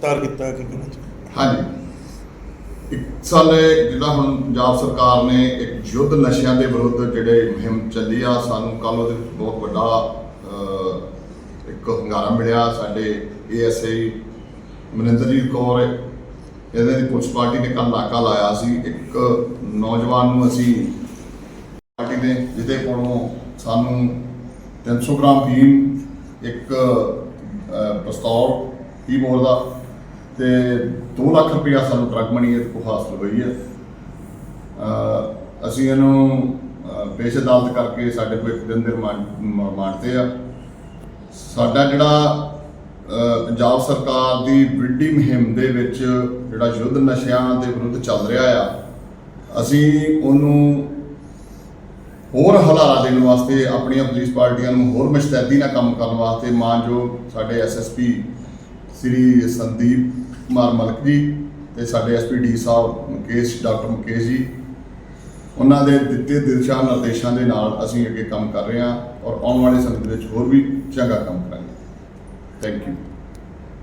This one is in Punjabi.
ਤਾਰ ਕੀਤਾ ਕੀ ਹਾਂਜੀ। ਇੱਕ ਸਾਲ ਜਿਹੜਾ ਹੁਣ ਪੰਜਾਬ ਸਰਕਾਰ ਨੇ ਇੱਕ ਯੁੱਧ ਨਸ਼ਿਆਂ ਦੇ ਵਿਰੁੱਧ ਜਿਹੜੇ ਮੁਹਿੰਮ ਚੱਲੀ ਆ ਸਾਨੂੰ ਕੱਲ ਉਹਦੇ ਵਿੱਚ ਬਹੁਤ ਵੱਡਾ ਇੱਕ ਹੰਗਾਰਾ ਮਿਲਿਆ। ਸਾਡੇ ਏਐਸਆਈ ਮਨਿੰਦਰਜੀਤ ਕੌਰ ਇਹਦੇ ਦੀ ਪੁਲਿਸ ਪਾਰਟੀ ਨੇ ਕੱਲ ਨਾਕਾ ਲਾਇਆ ਸੀ। ਇੱਕ ਨੌਜਵਾਨ ਨੂੰ ਅਸੀਂ ਪਾਰਟੀ ਨੇ ਜਿਹਦੇ ਕੋਲੋਂ ਸਾਨੂੰ 300 ਗ੍ਰਾਮ ਫੀਮ ਇੱਕ ਅਹ, ਪਿਸਤੌਲ ਕੀਬੋਰਡ ਦਾ ਤੇ 2 ਲੱਖ ਰੁਪਇਆ ਸਾਨੂੰ ਡਰਗ ਮਨੀ ਇਹ ਤੋਂ ਹਾਸਲ ਹੋਈ ਹੈ। ਅਹ, ਅਸੀਂ ਇਹਨੂੰ ਪੇਸ਼ ਅਦਾਲਤ ਕਰਕੇ ਸਾਡੇ ਕੋਲ ਇੱਕ ਦਿਨ ਦੇ ਰਿਮਾਂਡ ਰਿਮਾਂਡ ਤੇ ਆ। ਸਾਡਾ ਜਿਹੜਾ ਪੰਜਾਬ ਸਰਕਾਰ ਦੀ ਵਿੱਢੀ ਮੁਹਿੰਮ ਦੇ ਵਿੱਚ ਜਿਹੜਾ ਯੁੱਧ ਨਸ਼ਿਆਂ ਦੇ ਵਿਰੁੱਧ ਚੱਲ ਰਿਹਾ ਆ ਅਸੀਂ ਉਹਨੂੰ ਹੋਰ ਹਲਾਰਾ ਦੇਣ ਵਾਸਤੇ ਆਪਣੀਆਂ ਪੁਲਿਸ ਪਾਰਟੀਆਂ ਨੂੰ ਹੋਰ ਮੁਸ਼ਤੈਦੀ ਨਾਲ ਕੰਮ ਕਰਨ ਵਾਸਤੇ ਮਾਨਯੋਗ ਸਾਡੇ ਐਸਐਸਪੀ ਸ੍ਰੀ ਸੰਦੀਪ ਕੁਮਾਰ ਮਲਕ ਜੀ ਤੇ ਸਾਡੇ ਐਸਪੀਡੀ ਸਾਹਿਬ ਮੁਕੇਸ਼, ਡਾਕਟਰ ਮੁਕੇਸ਼ ਜੀ। ਉਹਨਾਂ ਦੇ ਦਿੱਤੇ ਦਿਸ਼ਾ ਨਿਰਦੇਸ਼ਾਂ ਦੇ ਨਾਲ ਅਸੀਂ ਅੱਗੇ ਕੰਮ ਕਰ ਰਹੇ ਹਾਂ ਔਰ ਆਉਣ ਵਾਲੇ ਸਮੇਂ ਦੇ ਵਿੱਚ ਹੋਰ ਵੀ ਚੰਗਾ ਕੰਮ ਕਰਾਂਗੇ। Thank you